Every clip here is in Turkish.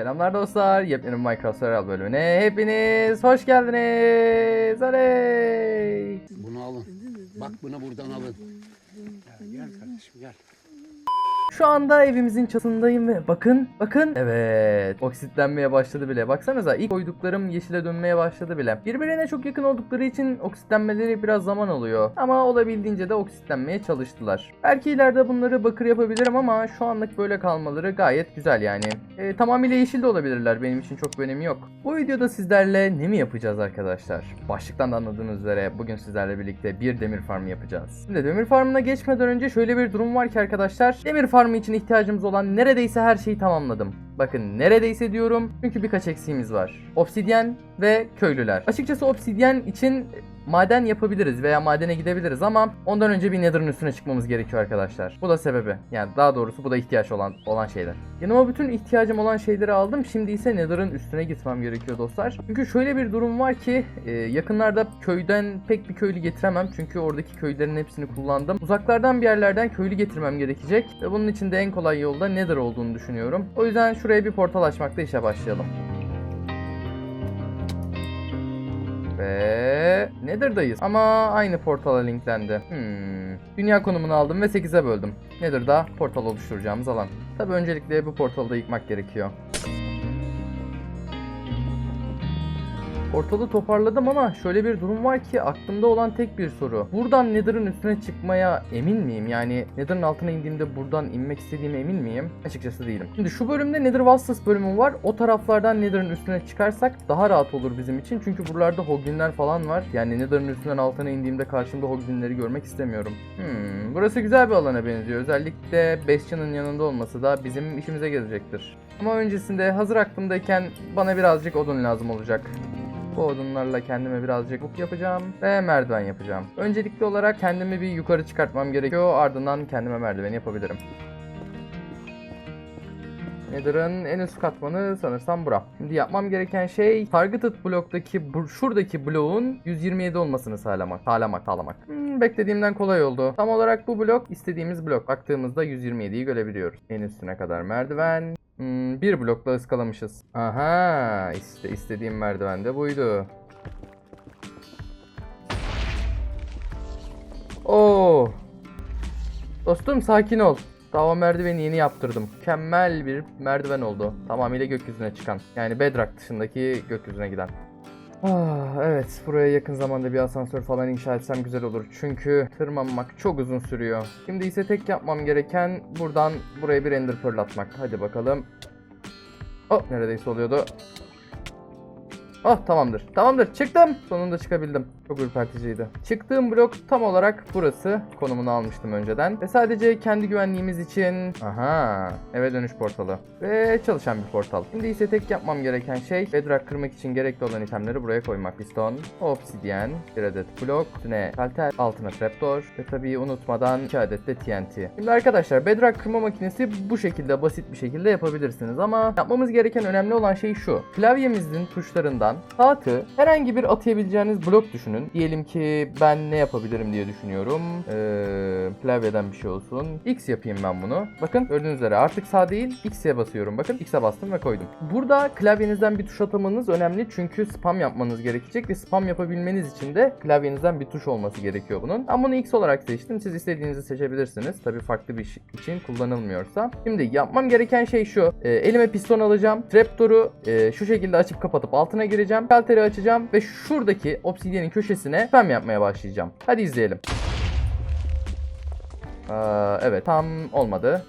Selamlar dostlar. Yepyeni Minecraft Survival bölümüne hepiniz hoş geldiniz. Oley. Bunu alın. Bak bunu buradan alın. Gel, gel kardeşim gel. Şu anda evimizin çatısındayım ve bakın bakın. Evet oksitlenmeye başladı bile. Baksanıza ilk koyduklarım yeşile dönmeye başladı bile. Birbirine çok yakın oldukları için oksitlenmeleri biraz zaman alıyor. Ama olabildiğince de oksitlenmeye çalıştılar. Belki ileride bunları bakır yapabilirim ama şu anlık böyle kalmaları gayet güzel yani. E, tamamıyla yeşil de olabilirler benim için çok bir önemi yok. Bu videoda sizlerle ne mi yapacağız arkadaşlar? Başlıktan da anladığınız üzere bugün sizlerle birlikte bir demir farmı yapacağız. Şimdi demir farmına geçmeden önce şöyle bir durum var ki arkadaşlar. Demir farmı için ihtiyacımız olan neredeyse her şeyi tamamladım. Bakın neredeyse diyorum çünkü birkaç eksiğimiz var. Obsidyen ve köylüler. Açıkçası obsidyen için maden yapabiliriz veya madene gidebiliriz ama ondan önce bir nether'ın üstüne çıkmamız gerekiyor arkadaşlar. Bu da sebebi. Yani daha doğrusu bu da ihtiyaç olan olan şeyler. Yanıma bütün ihtiyacım olan şeyleri aldım. Şimdi ise nether'ın üstüne gitmem gerekiyor dostlar. Çünkü şöyle bir durum var ki e, yakınlarda köyden pek bir köylü getiremem. Çünkü oradaki köylerin hepsini kullandım. Uzaklardan bir yerlerden köylü getirmem gerekecek. Ve bunun için de en kolay yolda nether olduğunu düşünüyorum. O yüzden şuraya bir portal açmakla işe başlayalım. Ve Nether'dayız. Ama aynı portala linklendi. Hmm. Dünya konumunu aldım ve 8'e böldüm. Nether'da portal oluşturacağımız alan. Tabi öncelikle bu portalı da yıkmak gerekiyor. Portalı toparladım ama şöyle bir durum var ki aklımda olan tek bir soru. Buradan Nether'ın üstüne çıkmaya emin miyim? Yani Nether'ın altına indiğimde buradan inmek istediğime emin miyim? Açıkçası değilim. Şimdi şu bölümde Nether Vastas bölümü var. O taraflardan Nether'ın üstüne çıkarsak daha rahat olur bizim için. Çünkü buralarda Hoglinler falan var. Yani Nether'ın üstünden altına indiğimde karşımda Hoglinleri görmek istemiyorum. Hmm, burası güzel bir alana benziyor. Özellikle Bastion'ın yanında olması da bizim işimize gelecektir. Ama öncesinde hazır aklımdayken bana birazcık odun lazım olacak. Bu odunlarla kendime birazcık buk yapacağım ve merdiven yapacağım. Öncelikli olarak kendimi bir yukarı çıkartmam gerekiyor. Ardından kendime merdiven yapabilirim. Nether'ın en üst katmanı sanırsam bura. Şimdi yapmam gereken şey targeted bloktaki bu, şuradaki bloğun 127 olmasını sağlamak. Sağlamak, sağlamak. Hmm, beklediğimden kolay oldu. Tam olarak bu blok istediğimiz blok. Baktığımızda 127'yi görebiliyoruz. En üstüne kadar merdiven. Hmm, bir blokla ıskalamışız. Aha, işte istediğim merdiven de buydu. Oo. Dostum sakin ol. Dava merdiveni yeni yaptırdım. Mükemmel bir merdiven oldu. Tamamıyla gökyüzüne çıkan. Yani Bedrock dışındaki gökyüzüne giden. Ah, evet buraya yakın zamanda bir asansör falan inşa etsem güzel olur. Çünkü tırmanmak çok uzun sürüyor. Şimdi ise tek yapmam gereken buradan buraya bir ender pearl atmak. Hadi bakalım. Oh neredeyse oluyordu. Oh tamamdır. Tamamdır çıktım. Sonunda çıkabildim. Çok ürperticiydi. Çıktığım blok tam olarak burası. Konumunu almıştım önceden. Ve sadece kendi güvenliğimiz için... Aha eve dönüş portalı. Ve çalışan bir portal. Şimdi ise tek yapmam gereken şey Bedrock kırmak için gerekli olan itemleri buraya koymak. Piston, obsidyen, bir adet blok, üstüne kalter, altına trapdoor ve tabii unutmadan 2 adet de TNT. Şimdi arkadaşlar Bedrock kırma makinesi bu şekilde basit bir şekilde yapabilirsiniz ama yapmamız gereken önemli olan şey şu. Klavyemizin tuşlarından sağ atı herhangi bir atayabileceğiniz blok düşünün. Diyelim ki ben ne yapabilirim diye düşünüyorum. Ee, klavyeden bir şey olsun. X yapayım ben bunu. Bakın gördüğünüz üzere artık sağ değil X'e basıyorum. Bakın X'e bastım ve koydum. Burada klavyenizden bir tuş atamanız önemli çünkü spam yapmanız gerekecek ve spam yapabilmeniz için de klavyenizden bir tuş olması gerekiyor bunun. Ben bunu X olarak seçtim. Siz istediğinizi seçebilirsiniz. Tabii farklı bir şey için kullanılmıyorsa. Şimdi yapmam gereken şey şu. Ee, elime piston alacağım. Trapdoor'u e, şu şekilde açıp kapatıp altına gireceğim. Kalteri açacağım ve şuradaki obsidyenin köşesine spam yapmaya başlayacağım. Hadi izleyelim. Aa, evet tam olmadı.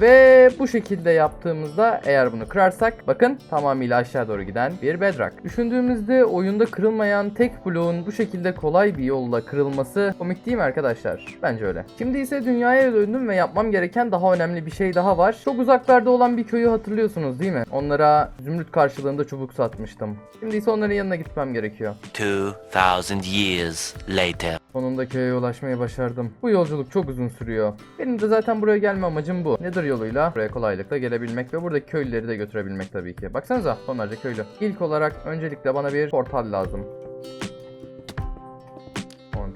Ve bu şekilde yaptığımızda eğer bunu kırarsak bakın tamamıyla aşağı doğru giden bir bedrock. Düşündüğümüzde oyunda kırılmayan tek bloğun bu şekilde kolay bir yolla kırılması komik değil mi arkadaşlar? Bence öyle. Şimdi ise dünyaya döndüm ve yapmam gereken daha önemli bir şey daha var. Çok uzaklarda olan bir köyü hatırlıyorsunuz değil mi? Onlara zümrüt karşılığında çubuk satmıştım. Şimdi ise onların yanına gitmem gerekiyor. 2,000 years later. Sonunda köye ulaşmayı başardım. Bu yolculuk çok uzun sürüyor. Benim de zaten buraya gelme amacım bu. Nether yoluyla buraya kolaylıkla gelebilmek ve buradaki köylüleri de götürebilmek tabii ki. Baksanıza tonlarca köylü. İlk olarak öncelikle bana bir portal lazım.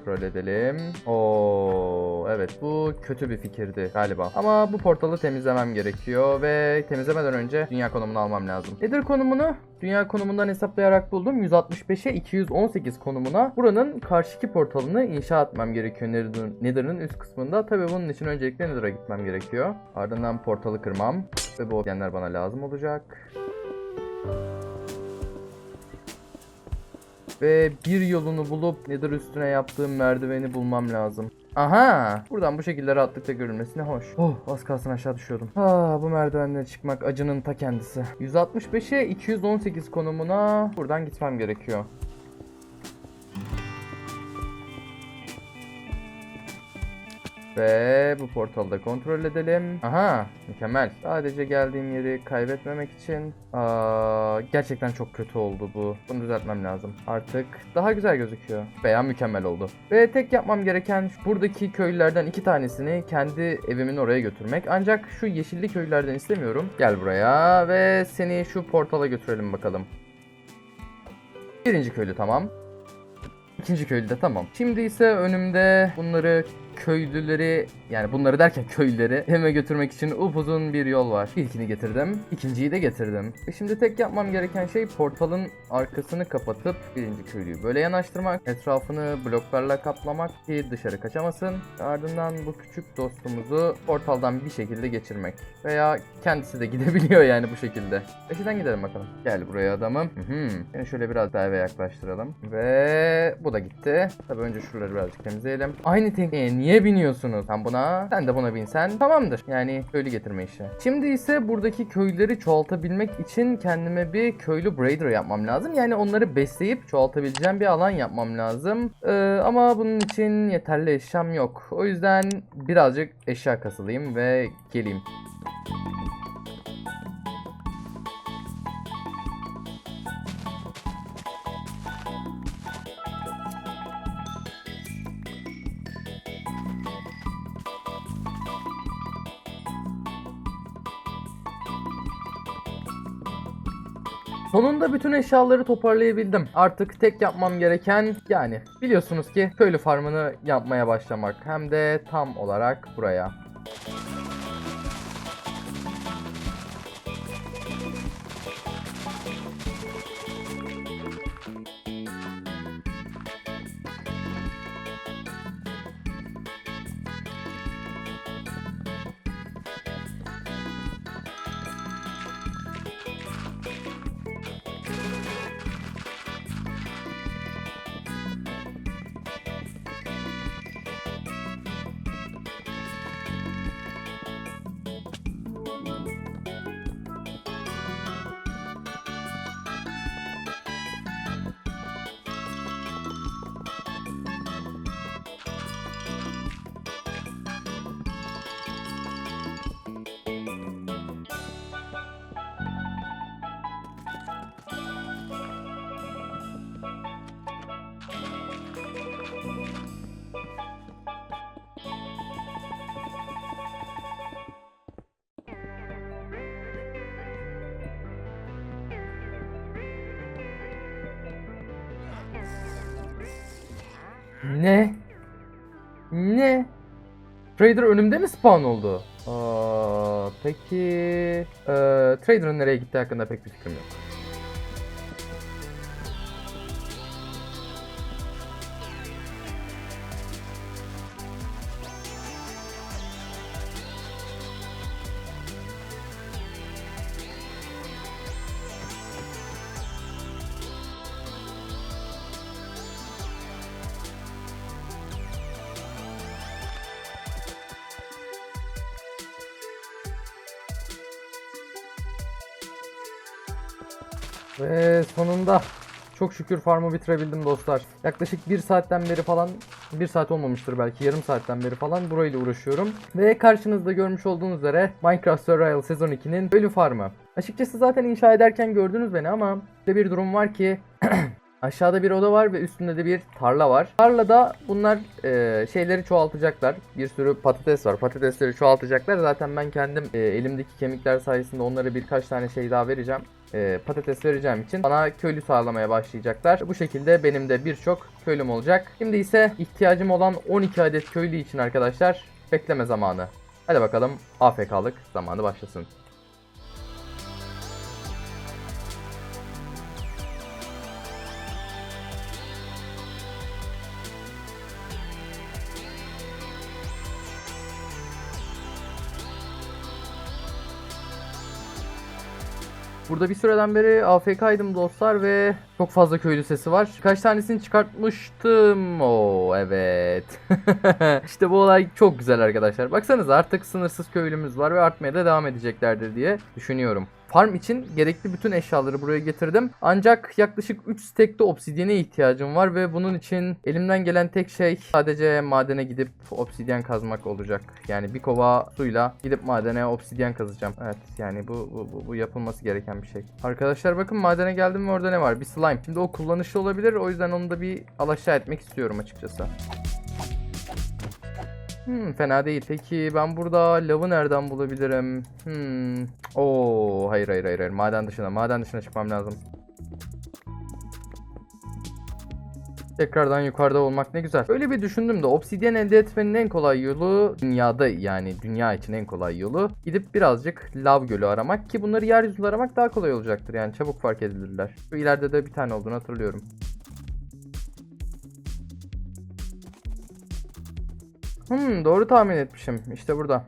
Kontrol edelim. Oo, evet bu kötü bir fikirdi galiba. Ama bu portalı temizlemem gerekiyor ve temizlemeden önce dünya konumunu almam lazım. Nedir konumunu? Dünya konumundan hesaplayarak buldum. 165'e 218 konumuna buranın karşıki portalını inşa etmem gerekiyor Nether'ın Nether'ın üst kısmında. Tabii bunun için öncelikle Nether'a gitmem gerekiyor. Ardından portalı kırmam ve bu obsidiyenler bana lazım olacak. Ve bir yolunu bulup Nether üstüne yaptığım merdiveni bulmam lazım. Aha! Buradan bu şekilde rahatlıkla görülmesine hoş. Oh az kalsın aşağı düşüyordum. Ah bu merdivenlere çıkmak acının ta kendisi. 165'e 218 konumuna buradan gitmem gerekiyor. Ve bu portalı da kontrol edelim. Aha mükemmel. Sadece geldiğim yeri kaybetmemek için. Aa, gerçekten çok kötü oldu bu. Bunu düzeltmem lazım. Artık daha güzel gözüküyor. Veya mükemmel oldu. Ve tek yapmam gereken buradaki köylülerden iki tanesini kendi evimin oraya götürmek. Ancak şu yeşilli köylülerden istemiyorum. Gel buraya ve seni şu portala götürelim bakalım. Birinci köylü tamam. İkinci köylü de tamam. Şimdi ise önümde bunları köylüleri yani bunları derken köylüleri evime götürmek için upuzun bir yol var. İlkini getirdim. ikinciyi de getirdim. Ve şimdi tek yapmam gereken şey portalın arkasını kapatıp birinci köylüyü böyle yanaştırmak. Etrafını bloklarla kaplamak ki dışarı kaçamasın. Ardından bu küçük dostumuzu portaldan bir şekilde geçirmek. Veya kendisi de gidebiliyor yani bu şekilde. Peşinden gidelim bakalım. Gel buraya adamım. Hı. Seni şöyle biraz daha eve yaklaştıralım. Ve bu da gitti. Tabii önce şuraları birazcık temizleyelim. Aynı tekneye niye biniyorsunuz? Sen buna, sen de buna binsen tamamdır. Yani köylü getirme işi. Şimdi ise buradaki köylüleri çoğaltabilmek için kendime bir köylü braider yapmam lazım. Yani onları besleyip çoğaltabileceğim bir alan yapmam lazım. Ee, ama bunun için yeterli eşyam yok. O yüzden birazcık eşya kasılayım ve geleyim. Sonunda bütün eşyaları toparlayabildim. Artık tek yapmam gereken yani biliyorsunuz ki köylü farmını yapmaya başlamak. Hem de tam olarak buraya. Ne? Ne? Trader önümde mi spawn oldu? Aa, peki... Ee, Trader'ın nereye gittiği hakkında pek bir fikrim yok. Ve sonunda çok şükür farmı bitirebildim dostlar. Yaklaşık bir saatten beri falan, bir saat olmamıştır belki yarım saatten beri falan burayla uğraşıyorum. Ve karşınızda görmüş olduğunuz üzere Minecraft Survival Sezon 2'nin ölü farmı. Açıkçası zaten inşa ederken gördünüz beni ama bir durum var ki Aşağıda bir oda var ve üstünde de bir tarla var. Tarlada bunlar e, şeyleri çoğaltacaklar. Bir sürü patates var. Patatesleri çoğaltacaklar. Zaten ben kendim e, elimdeki kemikler sayesinde onlara birkaç tane şey daha vereceğim. E, patates vereceğim için bana köylü sağlamaya başlayacaklar. Bu şekilde benim de birçok köylüm olacak. Şimdi ise ihtiyacım olan 12 adet köylü için arkadaşlar bekleme zamanı. Hadi bakalım AFK'lık zamanı başlasın. Burada bir süreden beri AFK'ydım dostlar ve çok fazla köylü sesi var. Kaç tanesini çıkartmıştım. Oo evet. işte bu olay çok güzel arkadaşlar. Baksanıza artık sınırsız köylümüz var ve artmaya da devam edeceklerdir diye düşünüyorum. Farm için gerekli bütün eşyaları buraya getirdim. Ancak yaklaşık 3 stekte obsidyene ihtiyacım var ve bunun için elimden gelen tek şey sadece madene gidip obsidyen kazmak olacak. Yani bir kova suyla gidip madene obsidyen kazacağım. Evet yani bu, bu, bu, bu yapılması gereken bir şey. Arkadaşlar bakın madene geldim ve orada ne var? Bir slime. Şimdi o kullanışlı olabilir. O yüzden onu da bir alaşağı etmek istiyorum açıkçası. Hmm, fena değil. Peki ben burada lavı nereden bulabilirim? Hmm. Oo, hayır hayır hayır hayır. Maden dışına, maden dışına çıkmam lazım. Tekrardan yukarıda olmak ne güzel. Öyle bir düşündüm de obsidyen elde etmenin en kolay yolu dünyada yani dünya için en kolay yolu gidip birazcık lav gölü aramak ki bunları yeryüzünde aramak daha kolay olacaktır yani çabuk fark edilirler. Şu ileride de bir tane olduğunu hatırlıyorum. Hmm doğru tahmin etmişim. İşte burada.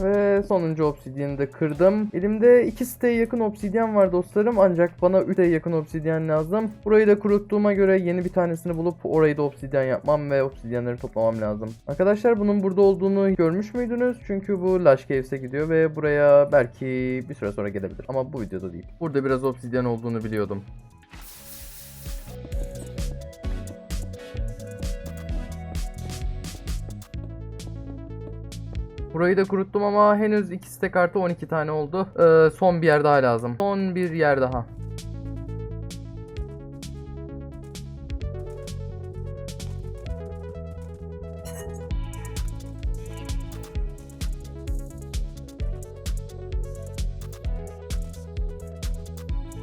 Ve sonuncu obsidyeni de kırdım. Elimde 2 siteye yakın obsidyen var dostlarım. Ancak bana 3 siteye yakın obsidyen lazım. Burayı da kuruttuğuma göre yeni bir tanesini bulup orayı da obsidyen yapmam ve obsidyenleri toplamam lazım. Arkadaşlar bunun burada olduğunu görmüş müydünüz? Çünkü bu Lush Caves'e gidiyor ve buraya belki bir süre sonra gelebilir. Ama bu videoda değil. Burada biraz obsidyen olduğunu biliyordum. Burayı da kuruttum ama henüz 2 stek artı 12 tane oldu. Ee, son bir yer daha lazım. Son bir yer daha.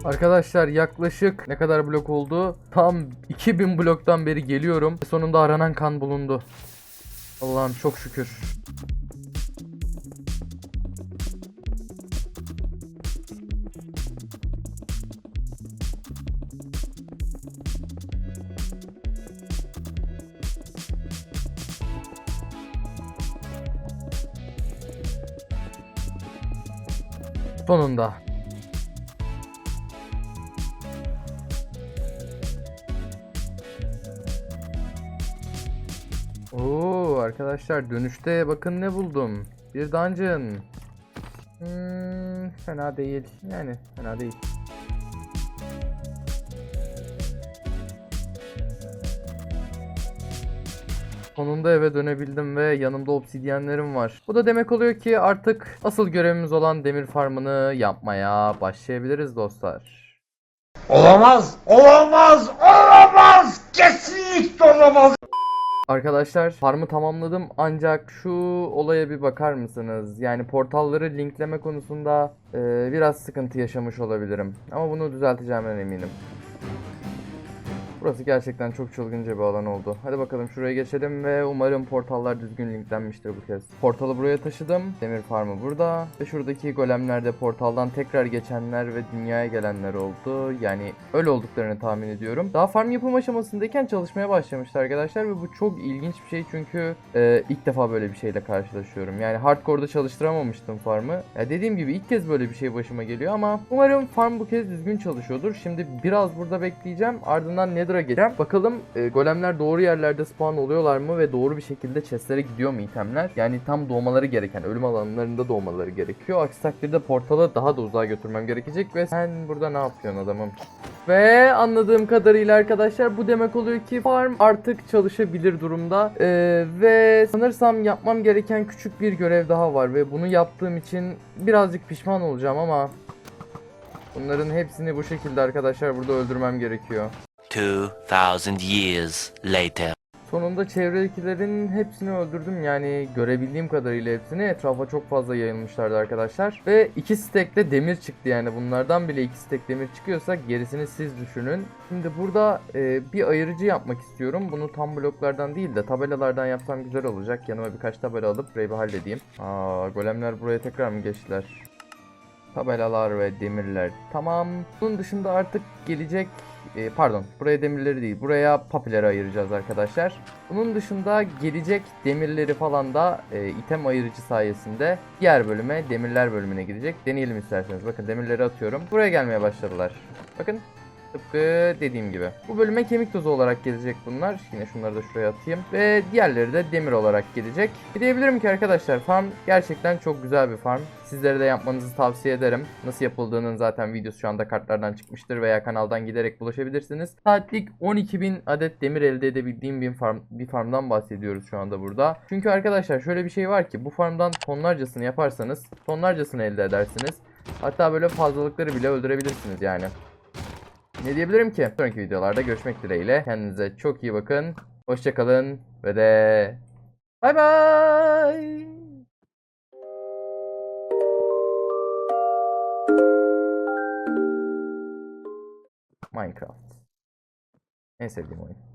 Arkadaşlar yaklaşık ne kadar blok oldu? Tam 2000 bloktan beri geliyorum. Sonunda aranan kan bulundu. Allah'ım çok şükür. Sonunda. Oo arkadaşlar dönüşte bakın ne buldum. Bir dungeon. Hmm, fena değil. Yani fena değil. Sonunda eve dönebildim ve yanımda obsidyenlerim var. Bu da demek oluyor ki artık asıl görevimiz olan demir farmını yapmaya başlayabiliriz dostlar. Olamaz, olamaz, olamaz, kesinlikle olamaz. Arkadaşlar farmı tamamladım ancak şu olaya bir bakar mısınız? Yani portalları linkleme konusunda e, biraz sıkıntı yaşamış olabilirim. Ama bunu düzelteceğimden eminim. Burası gerçekten çok çılgınca bir alan oldu. Hadi bakalım şuraya geçelim ve umarım portallar düzgün linklenmiştir bu kez. Portalı buraya taşıdım. Demir farmı burada. Ve şuradaki golemler de portaldan tekrar geçenler ve dünyaya gelenler oldu. Yani öyle olduklarını tahmin ediyorum. Daha farm yapım aşamasındayken çalışmaya başlamıştı arkadaşlar ve bu çok ilginç bir şey çünkü e, ilk defa böyle bir şeyle karşılaşıyorum. Yani hardcore'da çalıştıramamıştım farmı. Ya dediğim gibi ilk kez böyle bir şey başıma geliyor ama umarım farm bu kez düzgün çalışıyordur. Şimdi biraz burada bekleyeceğim. Ardından Nether'a geleceğim. Bakalım e, golemler doğru yerlerde spawn oluyorlar mı ve doğru bir şekilde chestlere gidiyor mu itemler? Yani tam doğmaları gereken ölüm alanlarında doğmaları gerekiyor. Aksi takdirde portalı daha da uzağa götürmem gerekecek ve sen burada ne yapıyorsun adamım? Ve anladığım kadarıyla arkadaşlar bu demek oluyor ki farm artık çalışabilir durumda. Ee, ve sanırsam yapmam gereken küçük bir görev daha var ve bunu yaptığım için birazcık pişman olacağım ama bunların hepsini bu şekilde arkadaşlar burada öldürmem gerekiyor. 2000 years later. Sonunda çevredekilerin hepsini öldürdüm yani görebildiğim kadarıyla hepsini etrafa çok fazla yayılmışlardı arkadaşlar. Ve iki stekle demir çıktı yani bunlardan bile iki stek demir çıkıyorsa gerisini siz düşünün. Şimdi burada e, bir ayırıcı yapmak istiyorum. Bunu tam bloklardan değil de tabelalardan yapsam güzel olacak. Yanıma birkaç tabela alıp bir halledeyim. Aa, golemler buraya tekrar mı geçtiler? Tabelalar ve demirler. Tamam. Bunun dışında artık gelecek e, pardon buraya demirleri değil buraya papileri ayıracağız arkadaşlar. Bunun dışında gelecek demirleri falan da e, item ayırıcı sayesinde diğer bölüme demirler bölümüne gidecek. Deneyelim isterseniz. Bakın demirleri atıyorum. Buraya gelmeye başladılar. Bakın Tıpkı dediğim gibi. Bu bölüme kemik tozu olarak gelecek bunlar. Yine şunları da şuraya atayım. Ve diğerleri de demir olarak gelecek. Diyebilirim ki arkadaşlar farm gerçekten çok güzel bir farm. Sizlere de yapmanızı tavsiye ederim. Nasıl yapıldığının zaten videosu şu anda kartlardan çıkmıştır veya kanaldan giderek bulaşabilirsiniz. Saatlik 12.000 adet demir elde edebildiğim bir farm bir farmdan bahsediyoruz şu anda burada. Çünkü arkadaşlar şöyle bir şey var ki bu farmdan tonlarcasını yaparsanız tonlarcasını elde edersiniz. Hatta böyle fazlalıkları bile öldürebilirsiniz yani. Ne diyebilirim ki? Sonraki videolarda görüşmek dileğiyle. Kendinize çok iyi bakın. Hoşçakalın ve de bay bay. Minecraft. En sevdiğim oyun.